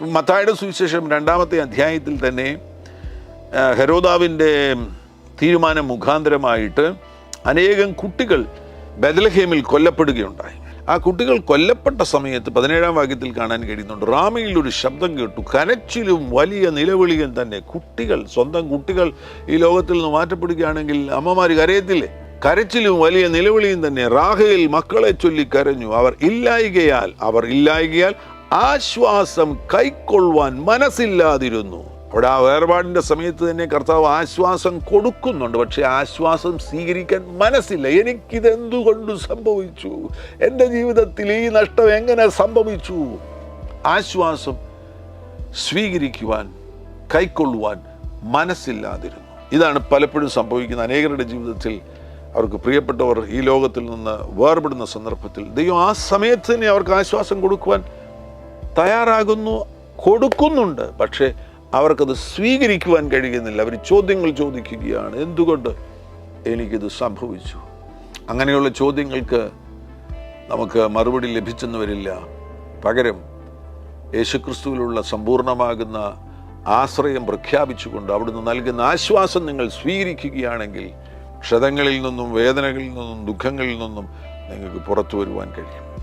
മത്തായുടെ സുവിശേഷം രണ്ടാമത്തെ അധ്യായത്തിൽ തന്നെ ഹെരോദാവിന്റെ തീരുമാനം മുഖാന്തരമായിട്ട് അനേകം കുട്ടികൾ ബദലഹേമിൽ കൊല്ലപ്പെടുകയുണ്ടായി. ആ കുട്ടികൾ കൊല്ലപ്പെട്ട സമയത്ത് പതിനേഴാം വാക്യത്തിൽ കാണാൻ കഴിയുന്നുണ്ട് റാമയിൽ ഒരു ശബ്ദം കേട്ടു. കരച്ചിലും വലിയ നിലവിളിയും തന്നെ കുട്ടികൾ സ്വന്തം കുട്ടികൾ ഈ ലോകത്തിൽ നിന്ന് മാറ്റപ്പെടുകയാണെങ്കിൽ അമ്മമാർ കരയത്തില്ലേ? കരച്ചിലും വലിയ നിലവിളിയും തന്നെ റാഹയിൽ മക്കളെ ചൊല്ലി കരഞ്ഞു. അവർ ഇല്ലായികയാൽ അവർ ഇല്ലായികയാൽ ആശ്വാസം കൈക്കൊള്ളുവാൻ മനസ്സില്ലാതിരുന്നു. അവിടെ ആ വേർപാടിന്റെ സമയത്ത് തന്നെ കർത്താവ് ആശ്വാസം കൊടുക്കുന്നുണ്ട്. പക്ഷേ ആശ്വാസം സ്വീകരിക്കാൻ മനസ്സില്ല. എനിക്കിതെന്തുകൊണ്ട് സംഭവിച്ചു? എന്റെ ജീവിതത്തിൽ ഈ നഷ്ടം എങ്ങനെ സംഭവിച്ചു? ആശ്വാസം സ്വീകരിക്കുവാൻ കൈക്കൊള്ളുവാൻ മനസ്സില്ലാതിരുന്നു. ഇതാണ് പലപ്പോഴും സംഭവിക്കുന്ന അനേകരുടെ ജീവിതത്തിൽ അവർക്ക് പ്രിയപ്പെട്ടവർ ഈ ലോകത്തിൽ നിന്ന് വേർപെടുന്ന സന്ദർഭത്തിൽ. ദൈവം ആ സമയത്ത് തന്നെ അവർക്ക് ആശ്വാസം കൊടുക്കുവാൻ തയ്യാറാകുന്നു കൊടുക്കുന്നുണ്ട്. പക്ഷേ അവർക്കത് സ്വീകരിക്കുവാൻ കഴിയുന്നില്ല. അവർ ചോദ്യങ്ങൾ ചോദിക്കുകയാണ്. എന്തുകൊണ്ട് എനിക്കിത് സംഭവിച്ചു? അങ്ങനെയുള്ള ചോദ്യങ്ങൾക്ക് നമുക്ക് മറുപടി ലഭിച്ചെന്ന് വരില്ല പകരം യേശുക്രിസ്തുവിലുള്ള സമ്പൂർണമാകുന്ന ആശ്രയം പ്രഖ്യാപിച്ചുകൊണ്ട് അവിടുന്ന് നൽകുന്ന ആശ്വാസം നിങ്ങൾ സ്വീകരിക്കുകയാണെങ്കിൽ ക്ഷതങ്ങളിൽ നിന്നും വേദനകളിൽ നിന്നും ദുഃഖങ്ങളിൽ നിന്നും നിങ്ങൾക്ക് പുറത്തു വരുവാൻ കഴിയും.